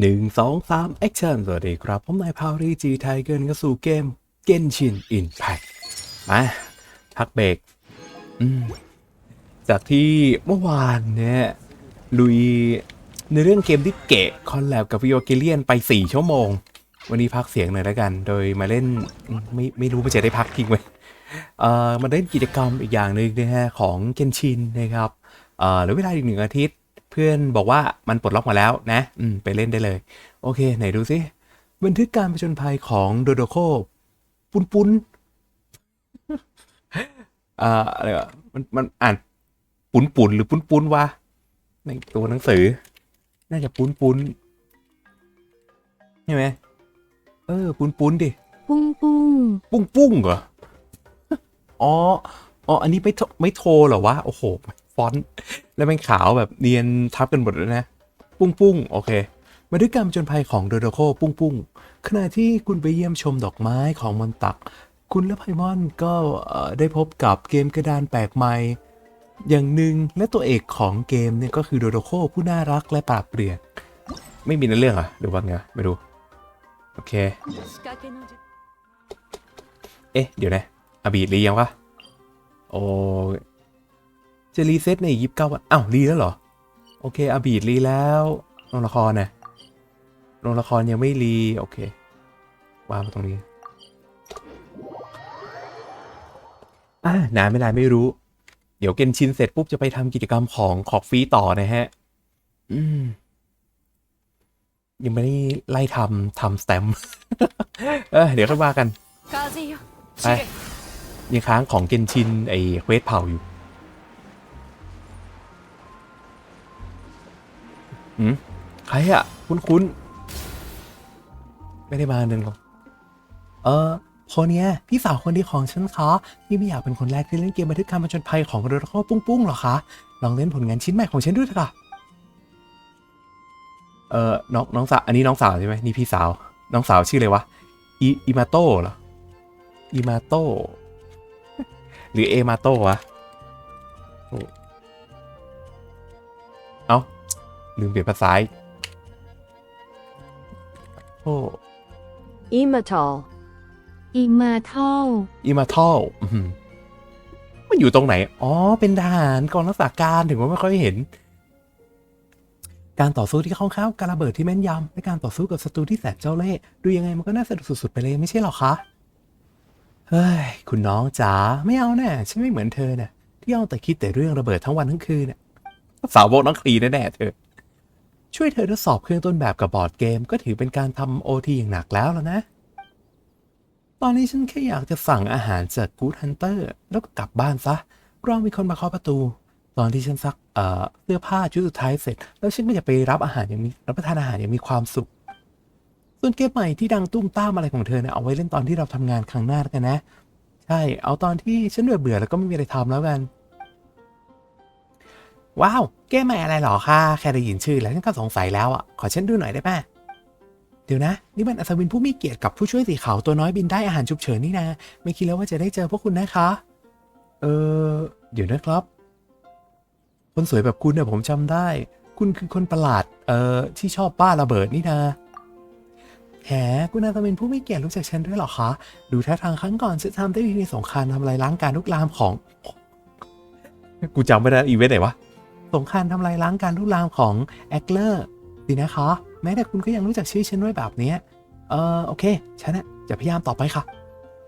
หนึ่งสองสามแอคชั่นสวัสดีครับ ผมนายพาวรีจีไทเกินก็สู่เกมเกนชินอินแพคมาพักเบรกจากที่เมื่อวานเนี่ยลุยในเรื่องเกมที่เกะคอนแลบกับวิโอเกเลียนไป 4 ชั่วโมง วันนี้พักเสียงหน่อยแล้วกัน โดยมาเล่นไม่ไม่รู้มันจะได้พักจริงไหมเอ่อมาเล่นกิจกรรมอีกอย่างหนึ่งนะฮะของเกนชินนะครับเอ่อเหรือเวลาอีกหนึ่งอาทิตย์ พื่อนบอกว่ามันปลดล็อกมาแล้วนะ อืม ไปเล่นได้เลย โอเค ไหนดูสิบันทึกการผจญภัยของโดโดโคปุนปุนอ่าอะไรวะมันมันอ่านปุนปุนหรือปุนปุนวะในตัวหนังสือ น่าจะปุนปุนใช่ไหมเออ ปุนปุนดิ ปุ้งปุ้งปุ้งปุ้งเหรออ๋ออ๋ออันนี้ไม่โทไม่โทรเหรอวะ โอ้โห ฟอนต์แล้วเป็นขาวแบบเนียนทับกันหมดเลยนะ ปุ้งปุ้งโอเค มาด้วยการจนภัยของโดโดโคปุ้งปุ้งขณะที่คุณไปเยี่ยมชมดอกไม้ของมอนตัก คุณและไพมอนก็ได้พบกับเกมกระดานแปลกใหม่อย่างหนึ่งและตัวเอกของเกมเนี่ยก็คือโดโดโคผู้น่ารักและปราบเปรียนไม่มีในเรื่องอะหรือว่าไงไม่รู้โอเค เอ๊ะ เดี๋ยวนะอบีดหรือยังวะโอ้ จะรีเซ็ตในยิบเก้าวันอ้าวรีแล้วเหรอ โอเคอาบีดรีแล้วลงละครนะลงละครยังไม่รีโอเควางมาตรงนี้อ่านานไม่นานไม่รู้ เดี๋ยวเกนชินเสร็จปุ๊บจะไปทำกิจกรรมของขอบฟรีต่อนะฮะ อืม ยังไม่ได้ไล่ทำทำสแตมป์เออเดี๋ยวค่อยว่ากัน風よไปยังค้างของเกนชินไอ้เควสเผาอยู่ หืมใครอะคุ้นคุ้นไม่ได้มาเดินหรอกเออโพเนียพี่สาวคนดีของฉันคะพี่ไม่อยากเป็นคนแรกที่เล่นเกมบันทึกการผจญภัยของเรือข้อปุ้งปุ้งๆหรอคะลองเล่นผลงานชิ้นใหม่ของฉันด้วยเถอะค่ะเออน้องน้องสาวอันนี้น้องสาวใช่ไหมนี่พี่สาว น้องสาวชื่ออะไรวะอีอีมาโต้เหรออีมาโต้หรือเอมาโต้วะ ลืมเปลี่ยนภาษาโอ้อิมาทอลอิมาทอลอิมาทอลมันอยู่ตรงไหน อ๋อ เป็นทหารกองรักษาการถึงว่าไม่ค่อยเห็น การต่อสู้ที่คล่องแคล่วการระเบิดที่แม่นยำและการต่อสู้กับศัตรูที่แสนเจ้าเล่ห์ดูยังไงมันก็น่าสนุกสุดๆไปเลยไม่ใช่หรอคะเฮ้ยคุณน้องจ๋าไม่เอาแน่ฉันไม่เหมือนเธอเนี่ยที่เอาแต่คิดแต่เรื่องระเบิดทั้งวันทั้งคืนเนี่ยสาวโบกน้องคลีแน่ๆเธอ ช่วยเธอทดสอบเครื่องต้นแบบกับบอร์ดเกม ก็ถือเป็นการทำโอทีอย่างหนักแล้วแล้วนะ ตอนนี้ฉันแค่อยากจะสั่งอาหารจากกู๊ดฮันเตอร์แล้วก็กลับบ้านซะรอมีคนมาเคาะประตู ตอนที่ฉันซักเอ่อเสื้อผ้าชุดสุดท้ายเสร็จ แล้วฉันก็จะไปรับอาหารอย่างมีรับประทานอาหารอย่างมีความสุข ส่วนเกมใหม่ที่ดังตุ้มต้ามอะไรของเธอเนี่ยเอาไว้เล่นตอนที่เราทำงานครั้งหน้าแล้วกันนะ ใช่ เอาตอนที่ฉันเบื่อเบื่อแล้วก็ไม่มีอะไรทำแล้วกัน ว้าว เกมใหม่อะไรหรอคะแค่ได้ยินชื่อแล้วฉันก็สงสัยแล้วอะ ขอฉันดูหน่อยได้ไหมเดี๋ยวนะ นี่มันอัศวินผู้มีเกียรติกับผู้ช่วยสีขาวตัวน้อยบินได้อาหารฉุกเฉินนี่นะ ไม่คิดแล้วว่าจะได้เจอพวกคุณนะคะ เออเดี๋ยวนะครับ คนสวยแบบคุณเนี่ยผมจำได้ คุณคือคนประหลาด เอ่อที่ชอบบ้าระเบิดนี่นะแหมคุณอาจจะเป็นผู้ไม่เกียรติรู้จักฉันด้วยหรอคะ ดูท่าทางครั้งก่อนจะทำได้ดีในสงครามทำลายล้างการลุกลามของ กูจำไม่ได้อีเวนต์ไหนวะ สงครามทำลายล้างการลุกลามของแอคเลอร์สินะคะ แม้แต่คุณก็ยังรู้จักชื่อฉันด้วยแบบนี้เออโอเค ฉันนะจะพยายามต่อไปค่ะ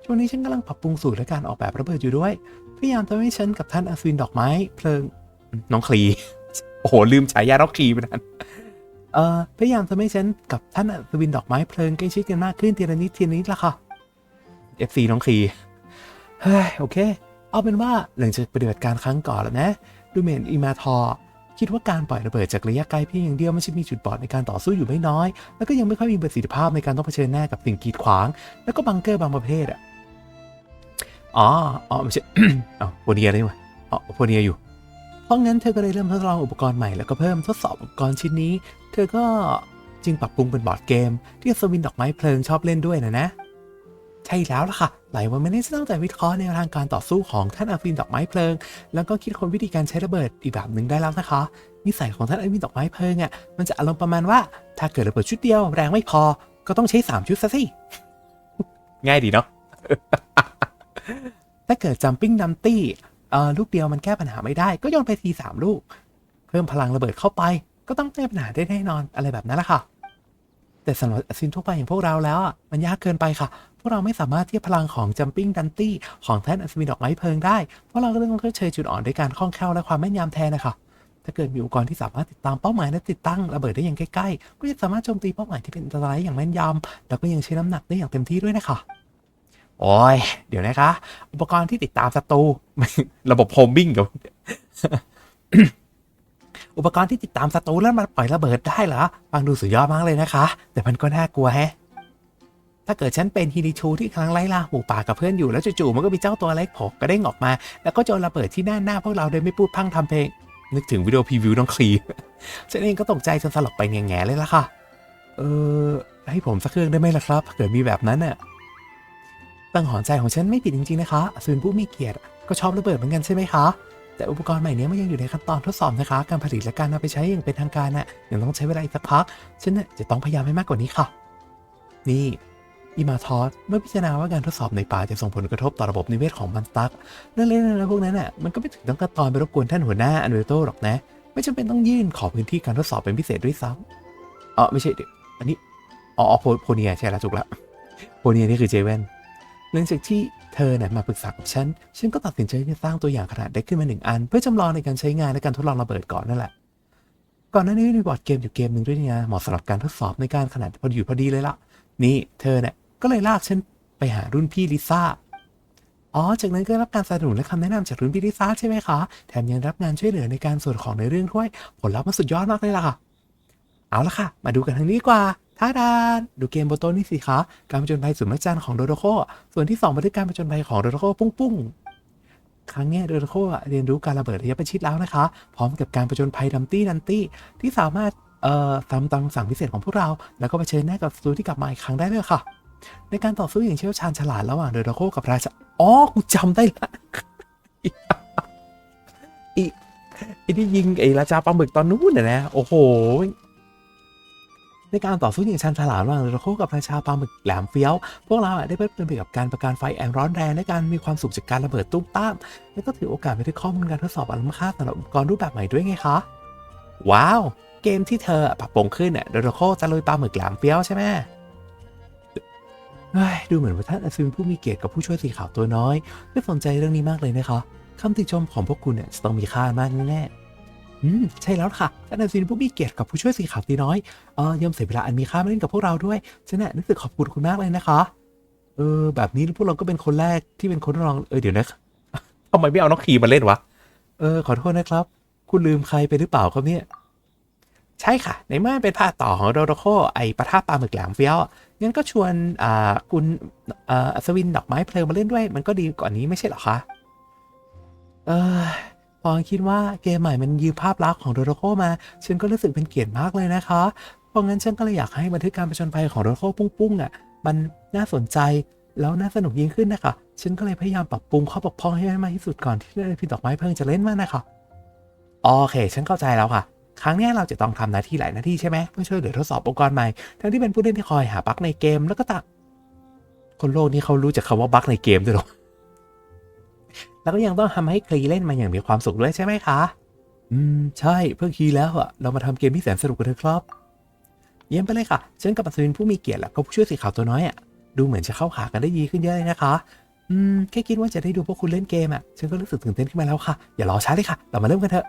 ช่วงนี้ฉันกำลังปรับปรุงสูตรและการออกแบบระเบิดอยู่ด้วย พยายามทำให้ฉันกับท่านอาซวินดอกไม้เพลิงน้องคลีโอ้โหลืมฉายาน้องคลีไปนั้นเอ่อพยายามทำให้ฉันกับท่านอัศวินดอกไม้เพลิงใกล้ชิดกันมากขึ้นทีละนิดทีละนิดละค่ะ FC น้องคลีเฮ้ยโอเค เอาเป็นว่าหลังจากปฏิบัติการครั้งก่อนแล้วนะ ดูเหมนอีมาทอร์คิดว่าการปล่อยระเบิดจากระยะไกลเพียงอย่างเดียวมันจะมีจุดบอดในการต่อสู้อยู่ไม่น้อย แล้วก็ยังไม่ค่อยมีประสิทธิภาพในการต้องเผชิญหน้ากับสิ่งกีดขวาง แล้วก็บังเกอร์บางประเภทอะ อ๋อ อ๋อไม่ใช่อ๋อโพเนียได้ไหมอ๋อโพเนียอยู่ เพราะงั้นเธอก็เลยเริ่มทดลองอุปกรณ์ใหม่แล้วก็เพิ่มทดสอบอุปกรณ์ชิ้นนี้ เธอก็จึงปรับปรุงเป็นบอร์ดเกม ที่สวินดอกไม้เพลิงชอบเล่นด้วยนะนะ ใช่แล้วล่ะค่ะ หลายวันไม่ได้ตั้งแต่วิเคราะห์แนวทางการต่อสู้ของท่านอาฟินดอกไม้เพลิง แล้วก็คิดค้นวิธีการใช้ระเบิดอีกแบบหนึ่งได้แล้วนะคะ นิสัยของท่านอาฟินดอกไม้เพลิงอะมันจะอารมณ์ประมาณว่า ถ้าเกิดระเบิดชุดเดียวแรงไม่พอ ก็ต้องใช้สามชุดซะสิ ง่ายดีเนาะ ถ้าเกิดจัมปิ้งดัมตี้อ่อลูกเดียวมันแก้ปัญหาไม่ได้ ก็โยนไปทีสามลูก เพิ่มพลังระเบิดเข้าไป ก็ต้องแก้ปัญหาได้แน่นอนอะไรแบบนั้นแหละค่ะแต่สำหรับซินทั่วไปอย่างพวกเราแล้วอะมันยากเกินไปค่ะ วกเราไม่สามารถเทียบพลังของจัมปิ้งดันตี้ของแท่นอัศวินดอกไม้เพลิงได้เพราะเราก็ต้องเชยจุดอ่อนด้วยการคล่องแคล่วและความแม่นยำแทนนะคะถ้าเกิดมีอุปกรณ์ที่สามารถติดตามเป้าหมายและติดตั้งระเบิดได้อย่างใกล้ๆ ก็จะสามารถโจมตีเป้าหมายที่เป็นอันตรายอย่างแม่นยำแล้วก็ยังใช้น้ำหนักได้อย่างเต็มที่ด้วยนะคะโอ้ย เดี๋ยวนะคะ อุปกรณ์ที่ติดตามศัตรูระบบโฮมบิ้งกับอุปกรณ์ที่ติดตามศัตรูแล้วมันปล่อยระเบิดได้เหรอ ฟังดูสุดยอดมากเลยนะคะ แต่มันก็น่ากลัวแฮะ ถ้าเกิดฉันเป็นฮิริชูที่กำลังไล่ล่าหมูป่ากับเพื่อนอยู่แล้วจู่ๆมันก็มีเจ้าตัวเล็กโผล่กระเด้งออกมา แล้วก็โจนระเบิดที่หน้าหน้าพวกเราโดยไม่พูดพังทำเพลง นึกถึงวิดีโอพรีวิวน้องคลีฉันเองก็ตกใจจนสลบไปแง่ๆเลยล่ะค่ะ เออให้ผมสักเครื่องได้ไหมล่ะครับถ้าเกิดมีแบบนั้นน่ะตั้งหอนใจของฉันไม่ผิดจริงๆนะคะอสูรผู้มีเกียรติก็ชอบระเบิดเหมือนกันใช่ไหมคะแต่อุปกรณ์ใหม่นี้มันยังอยู่ในขั้นตอนทดสอบนะคะ การผลิตและการนำไปใช้อย่างเป็นทางการน่ะยังต้องใช้เวลาอีกสักพักฉันน่ะจะต้องพยายามให้มากกว่านี้ค่ะ นี่ อีมาทอสเมื่อพิจารณาว่าการทดสอบในป่าจะส่งผลกระทบต่อระบบนิเวศของมันสตักเรื่องเล็กๆน้อยๆพวกนั้นน่ะมันก็ไม่ถึงต้องขั้นตอนไปรบกวนท่านหัวหน้าอันเวโตหรอกนะ ไม่จำเป็นต้องยื่นขอพื้นที่การทดสอบเป็นพิเศษด้วยซ้ำอ๋อไม่ใช่อันนี้อ๋อโพเนียใช่แล้วถูกละโพเนียนี่คือเจเวนหลังจากที่เธอเนี่ยมาปรึกษากับฉัน ฉันก็ตัดสินใจที่จะสร้างตัวอย่างขนาดเล็กขึ้นมาหนึ่งอัน เพื่อจำลองในการใช้งานและการทดลองระเบิดก่อนนั่นแหละ ก่อนหน้านี้มีบอร์ดเกมอยู่เกมหนึ่งด้วยนี่นะเหมาะสำหรับการทดสอบในการขนาดพอดีอยู่พอดีเลยละนี่เธอเนี่ย ก็เลยลากฉันไปหารุ่นพี่ลิซ่า อ๋อ จากนั้นก็รับการสนับสนุนและคำแนะนำจากรุ่นพี่ลิซ่าใช่ไหมคะ แถมยังรับงานช่วยเหลือในการส่วนของในเรื่องด้วย ผลลัพธ์มันสุดยอดมากเลยล่ะค่ะ เอาละค่ะ มาดูกันทางนี้ดีกว่าท่าดานดูเกมบนโต๊ะนี่สิคะ การผจญภัยสุดมหัศจรรย์ของโดโดโคส่วนที่สองบันทึกการผจญภัยของโดโดโคปุ้งปุ้งครั้งนี้โดโดโคเรียนรู้การระเบิดระยะประชิดแล้วนะคะ พร้อมกับการผจญภัยดัมตี้ดันตี้ที่สามารถเอ่อทำตามสั่งพิเศษของพวกเรา แล้วก็เผชิญหน้ากับศัตรูที่กลับมาอีกครั้งได้เลยค่ะ ในการต่อสู้อย่างเชี่ยวชาญฉลาดระหว่างโดโดโคกับราชาอ๋อกูจำได้ละอีอ้ที่ยิงไอ้ราชาปลาหมึกตอนนู้นน่ะนะโอ้โห ในการต่อสู้อย่างชันฉลาดระหว่างโดโดโคกับราชาปลาหมึกแหลมเฟี้ยว พวกเราได้เพลิดเพลินไปกับการประการไฟแอนร้อนแรงและการมีความสุขจากการระเบิดตุ้มต้าม และก็ถือโอกาสไปได้ข้อมูลการทดสอบอันล้ำค่าสำหรับอุปกรณ์รูปแบบใหม่ด้วยไงคะ ว้าว เกมที่เธอปรับปรุงขึ้นเนี่ยโดโดโคจะลุยปลาหมึกแหลมเฟี้ยวใช่ไหม ดูเหมือนว่าท่านอัศวินผู้มีเกียรติกับผู้ช่วยสีขาวตัวน้อยไม่สนใจเรื่องนี้มากเลยนะคะคำติชมของพวกคุณเนี่ยจะต้องมีค่ามากแน่ๆอืมใช่แล้วค่ะท่านอัศวินผู้มีเกียรติกับผู้ช่วยสีขาวตัวน้อยเออยอมเสียเวลาอันมีค่ามาเล่นกับพวกเราด้วยฉันน่ะรู้สึกขอบคุณคุณมากเลยนะคะเออแบบนี้พวกเราก็เป็นคนแรกที่เป็นคนทดลองเออเดี๋ยวนะทำไมไม่เอาน้องคีมาเล่นวะเออขอโทษนะครับ คุณลืมใครไปหรือเปล่าครับเนี่ย ใช่ค่ะ ในเมื่อเป็นภาคต่อของโดโดโคไอปะทะปลาหมึกแหลมเฟี้ยวงั้นก็ชวนคุณอัศวินดอกไม้เพลิงมาเล่นด้วย มันก็ดีกว่านี้ไม่ใช่หรอคะเออพอคิดว่าเกมใหม่มันยืมภาพลักษณ์ของโดโดโคมาฉันก็รู้สึกเป็นเกียรติมากเลยนะคะ เพราะงั้นฉันก็เลยอยากให้บันทึกการประชนภัยของโดโดโคปุ้งๆอะมันน่าสนใจแล้วน่าสนุกยิ่งขึ้นนะคะ ฉันก็เลยพยายามปรับปรุงข้อบกพร่องให้มันมากที่สุดก่อนที่พี่ดอกไม้เพลิงจะเล่นมานะคะ โอเค ฉันเข้าใจแล้วค่ะ ครั้งนี้เราจะต้องทำหน้าที่หลายหน้าที่ใช่ไหมเพื่อช่วยเหลือทดสอบอุปกรณ์ใหม่ ทั้งที่เป็นผู้เล่นที่คอยหาบั๊กในเกมแล้วก็ตะคนโลกนี้เขารู้จักคำว่าบั๊กในเกมด้วยหรอ แล้วก็ยังต้องทำให้คลีเล่นมาอย่างมีความสุขด้วยใช่ไหมคะ อืม ใช่เพิ่งคีแล้วอะเรามาทำเกมที่แสนสนุกกันเถอะครับ เยี่ยมไปเลยค่ะฉันกับอัศวินผู้มีเกียรติและก็ผู้ช่วยสีขาวตัวน้อยอะดูเหมือนจะเข้าขากันได้ดีขึ้นเยอะเลยนะคะ อืม แค่คิดว่าจะได้ดูพวกคุณเล่นเกมอะฉันก็รู้สึกตื่นเต้นขึ้นมาแล้วค่ะ อย่ารอช้าเลยค่ะ เรามาเริ่มกันเถอะ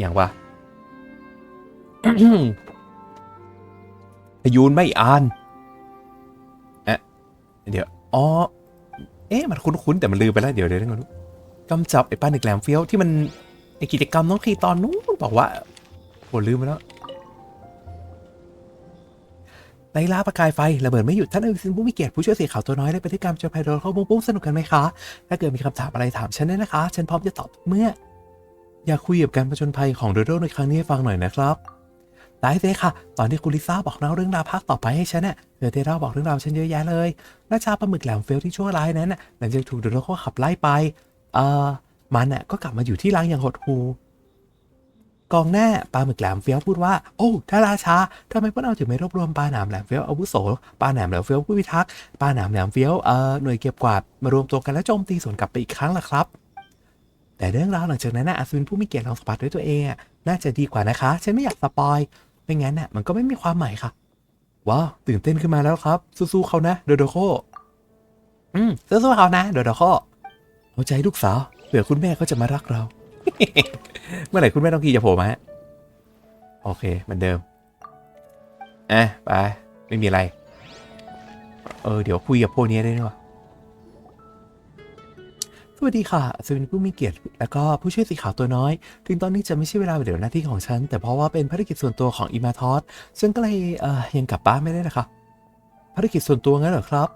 อย่างวะพยูนไม่อ่านเอ๊ะเดี๋ยว อ๋อ เอ๊ะ มันคุ้นๆ แต่มันลืมไปแล้ว เดี๋ยวเดี๋ยวเดี๋ยวก่อนกำจับไอ้ปลาหนึกแหลมเฟี้ยวที่มันไอกิจกรรมน้องคีตอนนู้นบอกว่าโหลืมไปแล้วไล่ล่าประกายไฟระเบิดไม่หยุดท่านเอซิสินผู้มีเกียรติผู้ช่วยสีขาวตัวน้อยและพฤติกรรมจะพายโดนเข้าปุ้งปุ้งสนุกกันไหมคะ ถ้าเกิดมีคำถามอะไรถามฉันได้นะคะ ฉันพร้อมจะตอบเมื่อ อยากคุยกับการผจญภัยของโดโดในครั้งนี้ให้ฟังหน่อยนะครับ ได้เลยค่ะ ตอนที่คุณลิซ่าบอกเล่าเรื่องราวภาคต่อไปให้ฉันน่ะเธอได้เล่าบอกเรื่องราวฉันเยอะแยะเลยราชาปลาหมึกแหลมเฟลที่ชั่วร้ายนั้นน่ะหลังจากถูกโดโดเขาขับไล่ไป เอ่อ มันน่ะก็กลับมาอยู่ที่รังอย่างหดหู่กองหน้าปลาหมึกแหลมเฟี้ยวพูดว่า โอ้ท่าราชาทำไมพวกเราถึงไม่รวบรวมปลาหนามแหลมเฟี้ยวอาวุโสปลาหนามแหลมเฟี้ยวผู้พิทักษ์ปลาหนามแหลมเฟี้ยวเอ่อหน่วยเก็บกวาดมารวมตัวกันแล้วโจมตีสวนกลับไปอีกครั้งล่ะครับ แต่เรื่องราวหลังจากนั้นนะอัศวินผู้มีเกียรติลองสัมผัสด้วยตัวเองอะน่าจะดีกว่านะคะ ฉันไม่อยากสปอยไม่งั้นน่ะมันก็ไม่มีความหมายค่ะ ว้าว ตื่นเต้นขึ้นมาแล้วครับ สู้ๆเขานะ โดโดโค อืม สู้ๆเขานะ โดโดโคเอาใจลูกสาวเผื่อคุณแม่เขาจะมารักเรา เมื่อไหร่คุณแม่ต้องกีจะโผล่มาฮะโอเคเหมือนเดิมอะไป ไม่มีอะไร เออ เดี๋ยวคุยกับพวกนี้ได้ด้วย สวัสดีค่ะอัศวินผู้มีเกียรติ แล้วก็ผู้ช่วยสีขาวตัวน้อย ถึงตอนนี้จะไม่ใช่เวลาเดี๋ยวหน้าที่ของฉัน แต่เพราะว่าเป็นภารกิจส่วนตัวของอีมาทอสฉันก็เลยเอ่อยังกลับบ้านไม่ได้นะคะภารกิจส่วนตัวงั้นเหรอครับ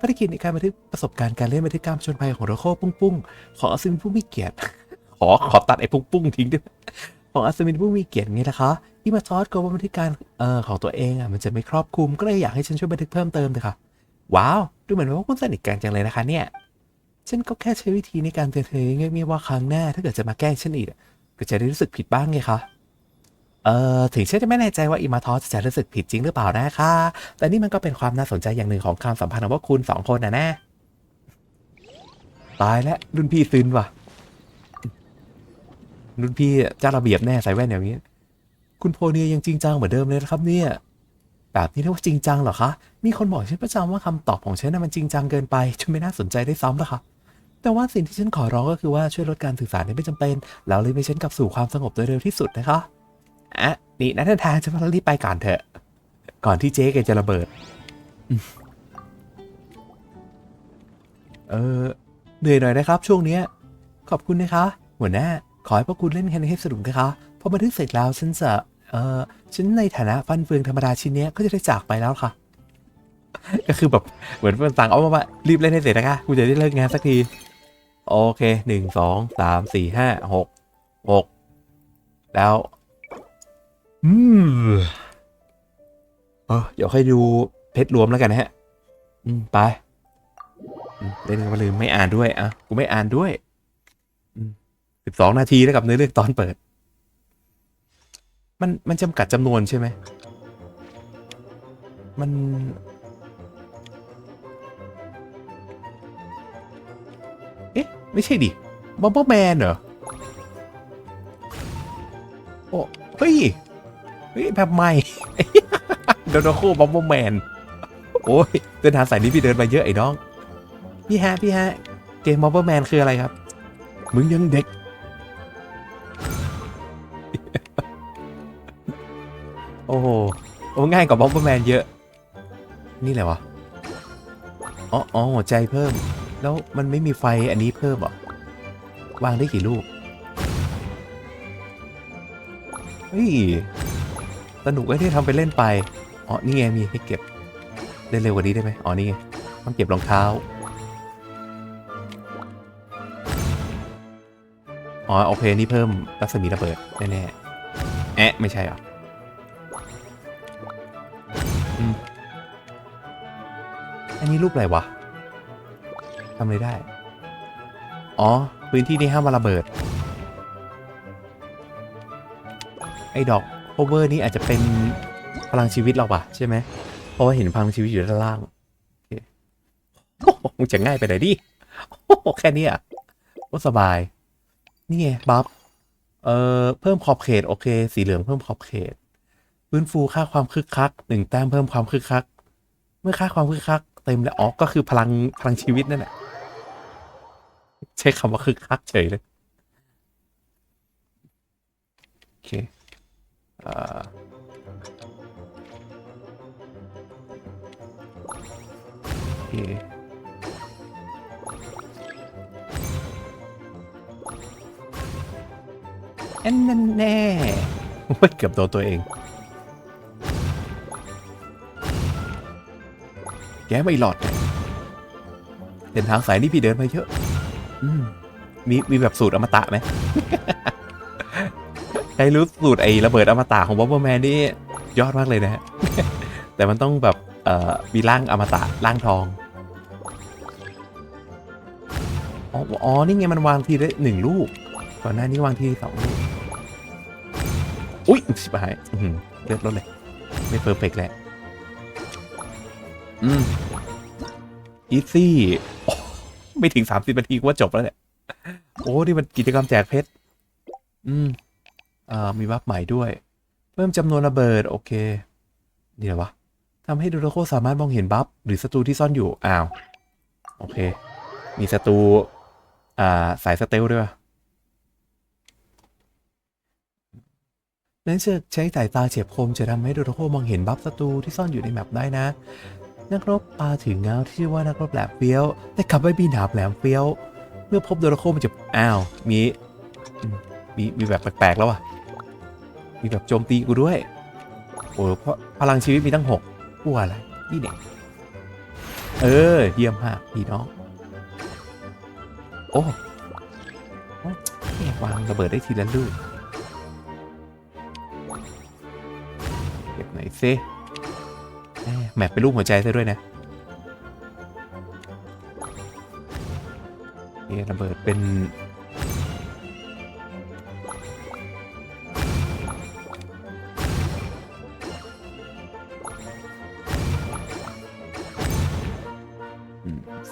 ภารกิจในการบันทึกประสบการณ์การเล่นบันทึกการผจญภัยของโรโคปุ้งปุ้งของอัศวินผู้มีเกียรติ ขอขอตัดไอ้ปุ้งปุ้งทิ้งด้วยของอัศวินผู้มีเกียรติไงล่ะคะที่มาทอสก็ว่าบันทึกการเอ่อของตัวเองอะมันจะไม่ครอบคลุมก็เลยอยากให้ฉันช่วยบันทึกเพิ่มเติมเลยค่ะ ว้าว ดูเหมือนว่าคุณสนิทกันจังเลยนะคะเนี่ย ฉันก็แค่ใช้วิธีในการเตือนเธอเงียบๆว่าครั้งหน้า ถ้าเกิดจะมาแกล้งฉันอีกก็จะได้รู้สึกผิดบ้างไงคะ เอ่อถึงฉันจะไม่แน่ใจว่าอิมาทอสจะรู้สึกผิดจริงหรือเปล่านะคะ แต่นี่มันก็เป็นความน่าสนใจอย่างหนึ่งของความสัมพันธ์ของพวกคุณสองคนนะแนะตายแล้วรุ่นพี่ซึนว่ะ รุ่นพี่เจ้าระเบียบแน่ใส่แว่นอย่างนี้ คุณโพเนียยังจริงจังเหมือนเดิมเลยนะครับเนี่ย แบบนี้เรียกว่าจริงจังเหรอคะ มีคนบอกฉันประจำว่าคำตอบของฉันน่ะมันจริงจังเกินไปจนไม่น่าสนใจได้ซ้ำละค่ะ แต่ว่าสิ่งที่ฉันขอร้องก็คือว่าช่วยลดการสื่อสารให้ไม่จำเป็น แล้วรีบไปฉันกลับสู่ความสงบโดยเร็วที่สุดนะคะอะนี่นักเดินทางจะมารีบไปก่อนเถอะ ก่อนที่เจ๊แกจะระเบิด เออเหนื่อยหน่อยนะครับ ช่วงเนี้ย ขอบคุณนะคะ หัวหน้า ขอให้พวกคุณเล่นกันให้สนุกนะคะพอบันทึกเสร็จแล้วฉันจะเออฉันในฐานะฟันเฟืองธรรมดาชิ้นนี้ก็จะได้จากไปแล้วค่ะ ก็คือแบบเหมือนเพื่อนสั่งเอามาว่ารีบเล่นให้เสร็จนะคะกูจะได้เลิกงานสักที โอเคหนึ่งสองสามสี่ห้าหกหกแล้วอืมเออเดี๋ยวค่อยดูเพชรรวมแล้วกันนะฮะ อืม ไปอืมเล่นกันมาลืมไม่อ่านด้วยอะกูไม่อ่านด้วยสิบสองนาทีแล้วกับเนื้อเรื่องตอนเปิด มันมันจำกัดจำนวนใช่ไหมมัน ไม่ใช่ดิบอมเบอร์แมนเหรอ โอ้เฮ้ย เฮ้ย แบบใหม่โดโดโคบอมเบอร์แมน โอ้ย เดินทางสายนี้พี่เดินมาเยอะไอ้น้อง พี่ฮะ พี่ฮะ เกมบอมเบอร์แมนคืออะไรครับ มึงยังเด็ก โอ้โห โอ้ง่ายกว่าบอมเบอร์แมนเยอะ นี่แหละวะ อ๋ออ๋อหัวใจเพิ่ม แล้วมันไม่มีไฟอันนี้เพิ่มหรอ วางได้กี่ลูก เฮ้ย สนุกไอ้ที่ทำไปเล่นไป อ๋อ นี่ไงมีให้เก็บได้เร็วกว่านี้ได้ไหมอ๋อ นี่ไง ต้องเก็บรองเท้า อ๋อ โอเค นี่เพิ่มรัศมีระเบิด แน่ๆ แอะ ไม่ใช่หรอออันนี้รูปอะไรวะ ทำอะไรได้ อ๋อ พื้นที่นี้ห้ามมาระเบิด ไอ้ดอกโอเวอร์นี้อาจจะเป็นพลังชีวิตเราปะใช่ไหม เพราะว่าเห็นพลังชีวิตอยู่ด้านล่าง โอเคโอ้โหมึงจะง่ายไปไหนดิแค่นี้อะก็สบาย นี่ไงบัฟ เอ่อ เพิ่มขอบเขต โอเค สีเหลืองเพิ่มขอบเขต ฟื้นฟูค่าความคึกคักหนึ่งแต้มเพิ่มความคึกคัก เมื่อค่าความคึกคักเต็มแล้วอ๋อก็คือพลังพลังชีวิตนั่นแหละ ใช้คำว่าคึกคักเฉยเลย โอเคเอ่อโอเคแอนนั่นแน่ไม่เกือบโดนตัวเอง แกไม่หลอดเนี่ยเดินทางสายนี้พี่เดินมาเยอะอื มีมีแบบสูตรอมตะไหมใครรู้สูตรไอ้ระเบิดอมตะของบอมเบอร์แมนนี่ยอดมากเลยนะฮะ แต่มันต้องแบบเอ่อมีร่างอมตะร่างทอง อ๋ออ๋อนี่ไงมันวางทีละหนึ่งลูก ก่อนหน้านี้วางทีสองลูกชิบหายอื้อหือเลือดลดเลย ไม่เพอร์เฟกต์แหละอืมอีซี่ โอ้ ไม่ถึงสามสิบนาทีก็ว่าจบแล้วเนี่ยโอ้นี่มันกิจกรรมแจกเพชรอืมอ่ามีบัฟใหม่ด้วย เพิ่มจำนวนระเบิด โอเคนี่เหรวะทำให้ดูโลโกสามารถมองเห็นบัฟหรือศัตรูที่ซ่อนอยู่ อ้าว โอเค มีศัตรูอ่าสายสเตลด้วยวะนั้นจะใช้สายตาเฉียบคมจะทำให้ดูโลโกมองเห็นบัฟศัตรูที่ซ่อนอยู่ในแมปได้นะ นักรบปาถึงเงาที่ชื่อว่านักรบแหลมเฟี้ยว แต่ขับไว้บีหาบแหลมเฟี้ยว เมื่อพบโดราโคมันจะอ้าวมีมีมีแบบแปลกๆแล้วอะมีแบบโจมตีกูด้วยโอ้เพราะพลังชีวิตมีตั้งหกกลัวอะไรนี่เด็กเออเยี่ยมมากพี่น้อง โอ้วางระเบิดได้ทีละลูกเก็บไหนอยซิ แมปเป็นรูปหัวใจซะด้วยนะเอระเบิดเป็น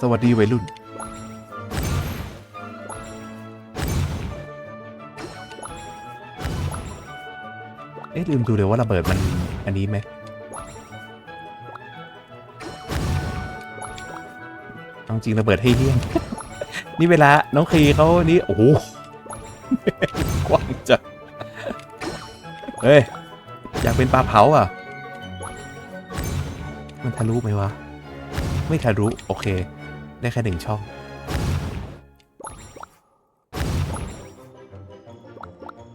สวัสดีวัยรุ่น เอ๊ะลืมดูเลยว่าระเบิดมันอันนี้ไหม จริงระเบิดให้เลี่ยง นี่เวลา น้องคีเขานี่ โอ้โหกว้างจังเฮ้ย อยากเป็นปลาเผาอะ มันทะลุไหมวะ ไม่ทะลุ โอเค ได้แค่หนึ่งช่อง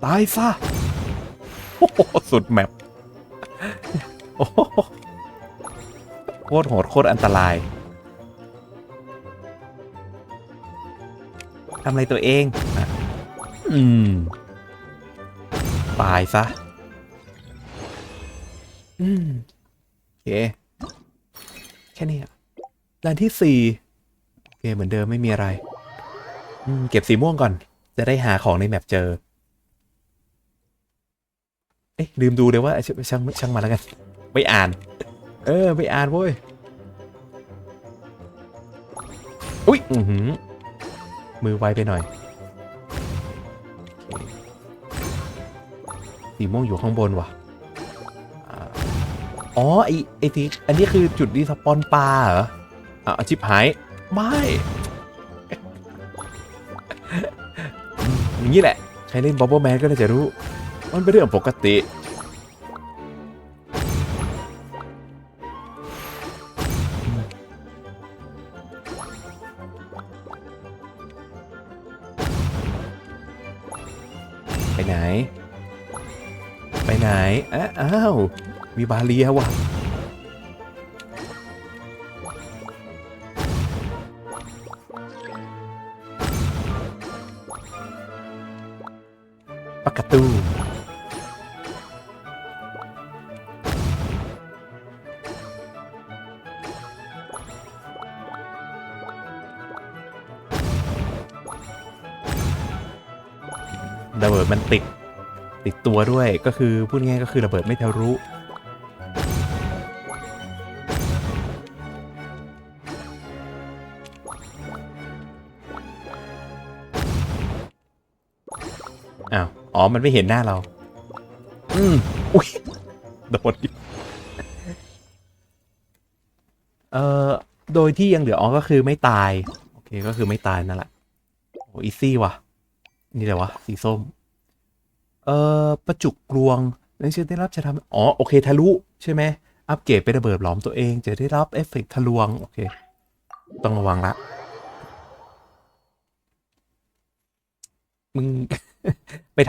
ตายซะโอ้โหสุดแมปโอ้โหโคตรโหดโคตรอันตราย ทำอะไรตัวเองอะอืม ตายซะ อืมโอเค แค่นี้อะด่านที่สี่โอเค เหมือนเดิมไม่มีอะไร อืม เก็บสีม่วงก่อน จะได้หาของในแมปเจอ เอ๊ะลืมดูเลยว่าช่างช่างช่างมาแล้วกัน ไม่อ่าน เออ ไม่อ่านเว้ย อุ้ย อือหือ มือไวไปหน่อยสีม่วงอยู่ข้างบนว่ะอ๋อไอไอที่อันนี้คือจุดรีสปอนปลาเหรออะอาชิบหาย ไม่ อย่างนี้แหละ ใครเล่นบ o บ b บ e แมนก็น่าจะรู้ มันเป็นเรื่องปกติ มีบาเลียว่ะปากกาตูระเบิดมันติด ติดตัวด้วยก็คือพูดง่ายก็คือระเบิดไม่ทะลุ อ๋อ มันไม่เห็นหน้าเรา อืมอุ้ยโดนเอ่อ โดยที่ยังเหลืออ๋อก็คือไม่ตาย โอเค ก็คือไม่ตายนั่นแหละ โอ้อีซี่ว่ะ นี่แหละวะ สีส้ม เอ่อ ประจุกลวงนักเชื่อได้รับจะทำอ๋อ โอเค ทะลุ ใช่ไหม อัปเกรดเป็นระเบิดหลอมตัวเอง จะได้รับเอฟเฟกต์ทะลวง โอเค ต้องระวังละ มึง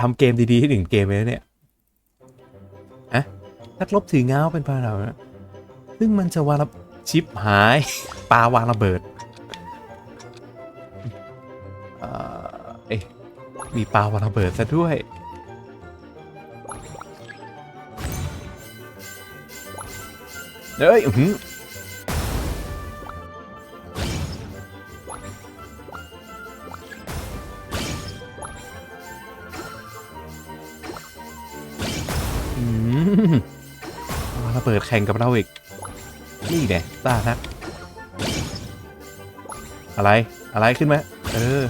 ทำเกมดีๆให้หนึ่งเกมเลยนะเนี่ยอะนักลบถือเงาเป็นปลาเราซึ่งมันจะวางระชิปหายปลาวางระเบิดเอ่อเอ๊ะมีปลาวางระเบิดซะด้วยเอ้ย อื้อหือระเบิดแข่งกับเราอีก นี่เนี่ยซ่านักอะไร อะไรขึ้นไหมเออ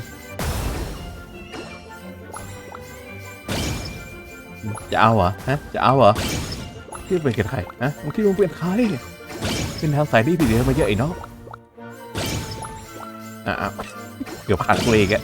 จะเอาเหรอ ฮะ จะเอาเหรอที่เป็นกันใครฮะมึงคิดว่ามึงเป็นใครเป็นทางสายที่ผิดเดินมาเยอะไอ้น้องอะอะเดี๋ยวผ่านตัวเองอะ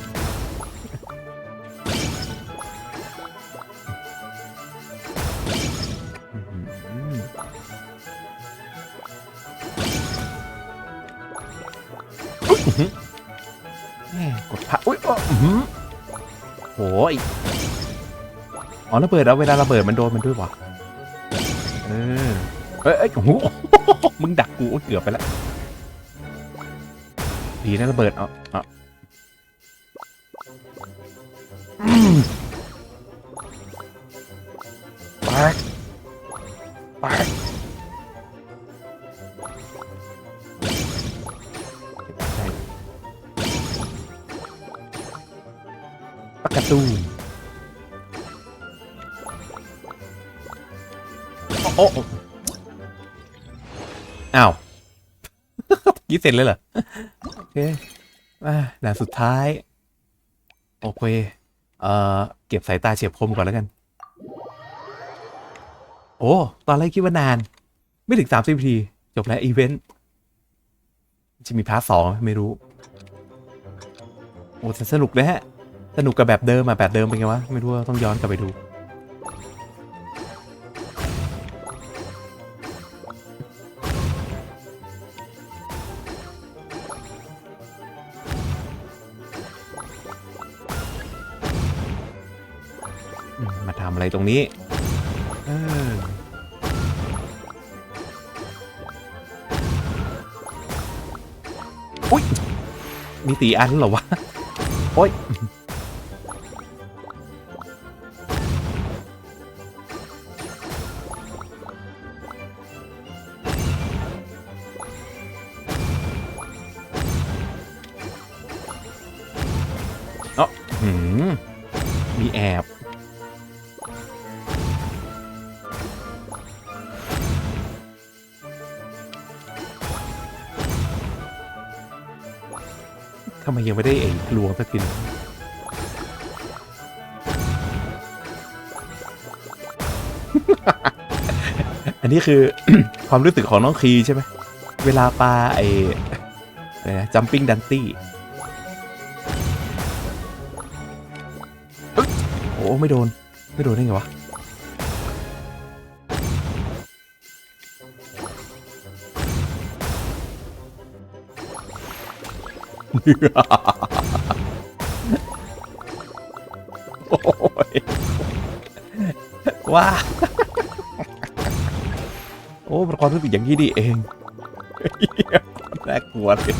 อ๋อระเบิดแล้วเวลาระเบิดมันโดนมันด้วยวะเออเอ้ยโอ้โหมึงดักกูเกือบไปแล้วดีนะระเบิดเอะอะอืมไปไปปากกาตู โอ้โอ้อ้าวยี่เสร็จเลยเหรอ โอเคอ่าด่านสุดท้าย โอเค เอ่อ เก็บสายตาเฉียบคมก่อนแล้วกัน โอ้ ตอนแรกคิดว่านาน ไม่ถึงสามสิบนาที จบแล้วอีเวนต์ จะมีพาร์ทสองไหมไม่รู้ โอ้แต่สนุกเลยฮะ สนุกกับแบบเดิมอะแบบเดิมเป็นไงวะ ไม่รู้ว่าต้องย้อนกลับไปดู อะไรตรงนี้เอออุ้ยมีตีอันเหรอวะ โอ้ยำไมยังไม่ได้เองลวงสักทีอันนี้คือ ความรู้สึกของน้องคีใช่ไหม เวลาปลาไออะไรนะจัมปิ้งดันตี้โอ้ ไม่โดน ไม่โดนได้ไงวะ โอ้ยว้าโอ้เป็นความรู้สึกอย่างนี้ดีเองน่ากลัวเลย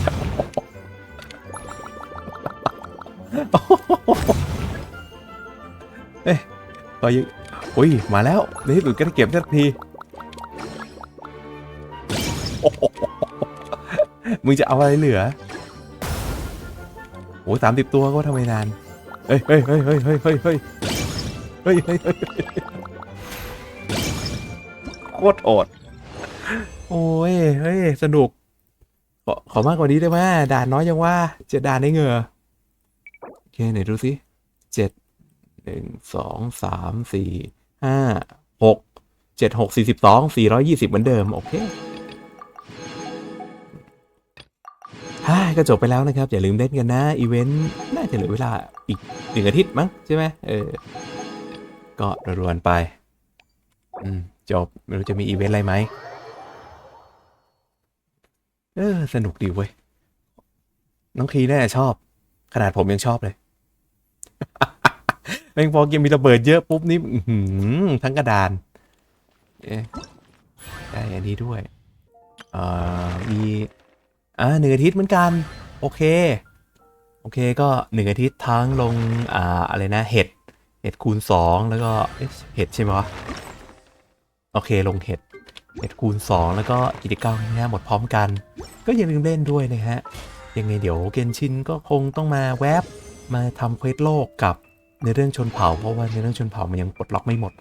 เอ้ยพอยังโอ้ย มาแล้วในที่สุดก็ได้เก็บสักทีมึงจะเอาอะไรเหลือ อ้สามสิบตัวก็ทำไมนาน เฮ้ยเฮ้ยเฮ้ยเฮ้ยเฮ้ยเฮ้ยเฮ้ยเฮ้ยเฮ้ยโคตรโอด โอ้ย เฮ้ย สนุก ขอขอมากกว่านี้ได้ไหมด่านน้อยยังว่า เจ็ดด่านได้เหงอโอเคไหนดูสิเจ็ดหนึ่งสองสามสี่ห้าหกเจ็ดหกสี่สิบสองสี่ร้อยี่สิบเหมือนเดิม โอเค ก็จบไปแล้วนะครับ อย่าลืมเล่นกันนะ อีเวนต์น่าจะเหลือเวลาอีกหนึ่งอาทิตย์มั้งใช่ไหมเออ ก็รวนไป อืม จบ ไม่รู้จะมีอีเวนต์อะไรไหม เออ สนุกดีเว้ย น้องคีแน่ชอบ ขนาดผมยังชอบเลยแม่งพอเกมมีระเบิดเยอะปุ๊บนี่ทั้งกระดานเอ๊ได้อันนี้ด้วย เอ่อ มี อ่าหนึ่งอาทิตย์เหมือนกัน โอเค โอเคก็หนึ่งอาทิตย์ทั้งลง อ่า อะไรนะ เห็ด เห็ดคูณสองแล้วก็เห็ดใช่ไหมวะ โอเค ลงเห็ด เห็ดคูณสองแล้วก็กิจกรรมนะหมดพร้อมกัน ก็อย่าลืมเล่นด้วยนะฮะ ยังไงเดี๋ยวเกนชินก็คงต้องมาแวบมาทำเควสโลกกับในเรื่องชนเผ่า เพราะว่าในเรื่องชนเผ่ามันยังปลดล็อกไม่หมด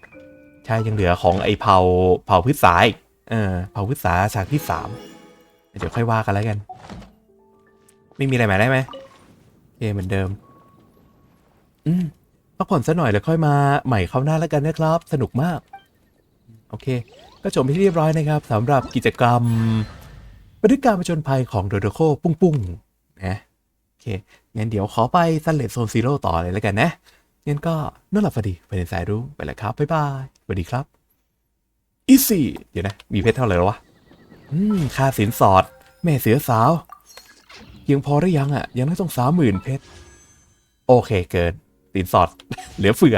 ใช่ ยังเหลือของไอเผ่าเผ่าพืชสายเออเผ่าพฤกษาฉากที่สาม เดี๋ยวค่อยว่ากันแล้วกัน ไม่มีอะไรหมายได้ไหมโอเคเหมือนเดิม อืมพักผ่อนสักหน่อยแล้วค่อยมาใหม่คราวหน้าแล้วกันนะครับ สนุกมาก โอเค ก็จบไปที่เรียบร้อยนะครับสำหรับกิจกรรมบันทึกการผจญภัยของโดโดโคปุ้งปุ้งนะโอเคงั้นเดี๋ยวขอไปซันเลตโซนซีโร่ต่อเลยแล้วกันนะงั้นก็นอนหลับฝันดีไปในสายรุ้งไปแล้วครับบ๊ายบายสวัสดีครับอีซี่เดี๋ยวนะ มีเพชรเท่าไหร่แล้ววะ อืมค่าสินสอด แม่เสือสาว ยังพอหรือยังอะ ยังไม่ต้องสามหมื่นเพชร โอเคเกิน สินสอด เหลือเฟือ